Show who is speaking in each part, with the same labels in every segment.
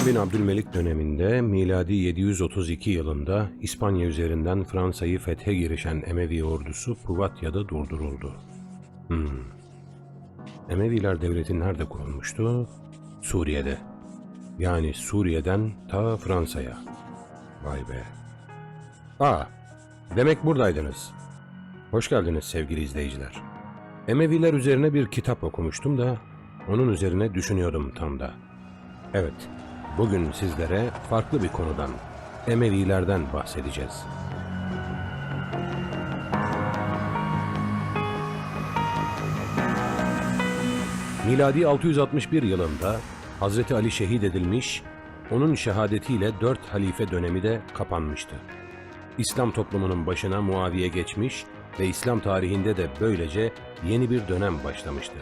Speaker 1: Osman bin Abdülmelik döneminde miladi 732 yılında İspanya üzerinden Fransa'yı fethe girişen Emevi ordusu Puvatya'da durduruldu. Hmm. Emeviler devleti nerede kurulmuştu? Suriye'de. Yani Suriye'den ta Fransa'ya. Vay be. Aa, demek buradaydınız. Hoş geldiniz sevgili izleyiciler. Emeviler üzerine bir kitap okumuştum da onun üzerine düşünüyordum tam da. Evet, bugün sizlere farklı bir konudan, Emevilerden bahsedeceğiz. Miladi 661 yılında Hazreti Ali şehit edilmiş, onun şehadetiyle dört halife dönemi de kapanmıştı. İslam toplumunun başına Muaviye geçmiş ve İslam tarihinde de böylece yeni bir dönem başlamıştı.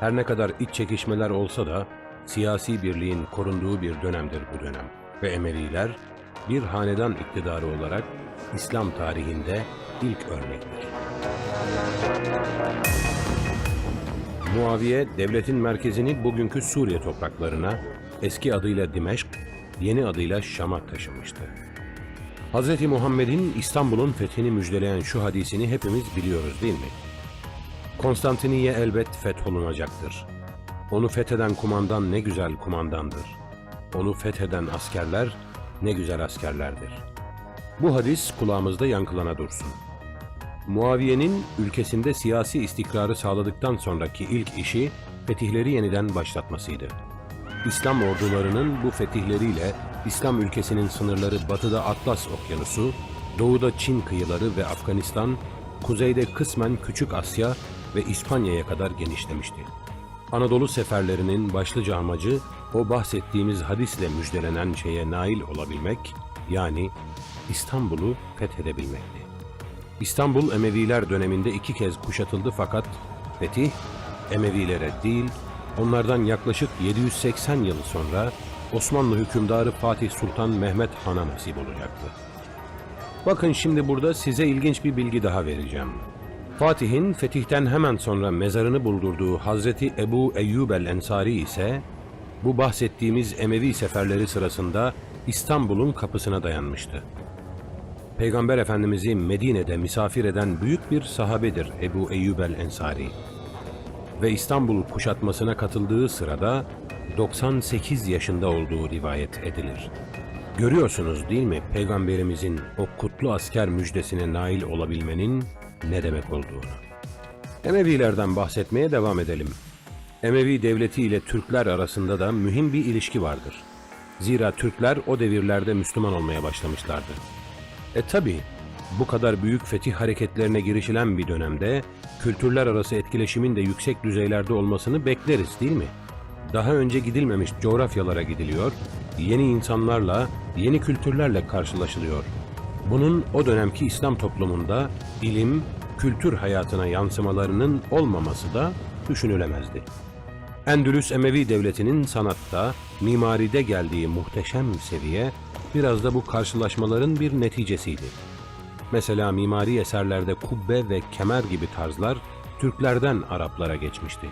Speaker 1: Her ne kadar iç çekişmeler olsa da siyasi birliğin korunduğu bir dönemdir bu dönem ve Emeviler bir hanedan iktidarı olarak İslam tarihinde ilk örnektir. Muaviye devletin merkezini bugünkü Suriye topraklarına eski adıyla Dimeşk, yeni adıyla Şam'a taşımıştı. Hz. Muhammed'in İstanbul'un fethini müjdeleyen şu hadisini hepimiz biliyoruz değil mi? Konstantiniye elbet fetholunacaktır. Onu fetheden kumandan ne güzel kumandandır. Onu fetheden askerler ne güzel askerlerdir. Bu hadis kulağımızda yankılana dursun. Muaviye'nin ülkesinde siyasi istikrarı sağladıktan sonraki ilk işi fetihleri yeniden başlatmasıydı. İslam ordularının bu fetihleriyle İslam ülkesinin sınırları batıda Atlas Okyanusu, doğuda Çin kıyıları ve Afganistan, kuzeyde kısmen Küçük Asya ve İspanya'ya kadar genişlemişti. Anadolu seferlerinin başlıca amacı o bahsettiğimiz hadisle müjdelenen şeye nail olabilmek, yani İstanbul'u fethedebilmekti. İstanbul Emeviler döneminde iki kez kuşatıldı fakat fetih Emevilere değil, onlardan yaklaşık 780 yıl sonra Osmanlı hükümdarı Fatih Sultan Mehmet Han'a nasip olacaktı. Bakın şimdi burada size ilginç bir bilgi daha vereceğim. Fatih'in fetihten hemen sonra mezarını buldurduğu Hazreti Ebu Eyyub el-Ensari ise bu bahsettiğimiz Emevi seferleri sırasında İstanbul'un kapısına dayanmıştı. Peygamber Efendimiz'i Medine'de misafir eden büyük bir sahabedir Ebu Eyyub el-Ensari. Ve İstanbul kuşatmasına katıldığı sırada 98 yaşında olduğu rivayet edilir. Görüyorsunuz değil mi Peygamberimizin o kutlu asker müjdesine nail olabilmenin ne demek olduğunu. Emevilerden bahsetmeye devam edelim. Emevi devleti ile Türkler arasında da mühim bir ilişki vardır. Zira Türkler o devirlerde Müslüman olmaya başlamışlardı. E tabi bu kadar büyük fetih hareketlerine girişilen bir dönemde kültürler arası etkileşimin de yüksek düzeylerde olmasını bekleriz değil mi? Daha önce gidilmemiş coğrafyalara gidiliyor, yeni insanlarla, yeni kültürlerle karşılaşılıyor. Bunun o dönemki İslam toplumunda ilim, kültür hayatına yansımalarının olmaması da düşünülemezdi. Endülüs Emevi Devleti'nin sanatta, mimaride geldiği muhteşem seviye biraz da bu karşılaşmaların bir neticesiydi. Mesela mimari eserlerde kubbe ve kemer gibi tarzlar Türklerden Araplara geçmişti.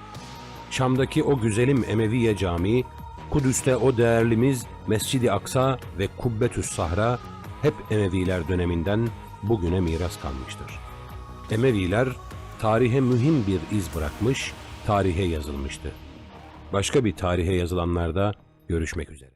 Speaker 1: Şam'daki o güzelim Emeviye Camii, Kudüs'te o değerlimiz Mescid-i Aksa ve Kubbetüs Sahra hep Emeviler döneminden bugüne miras kalmıştır. Emeviler tarihe mühim bir iz bırakmış, tarihe yazılmıştı. Başka bir tarihe yazılanlarda görüşmek üzere.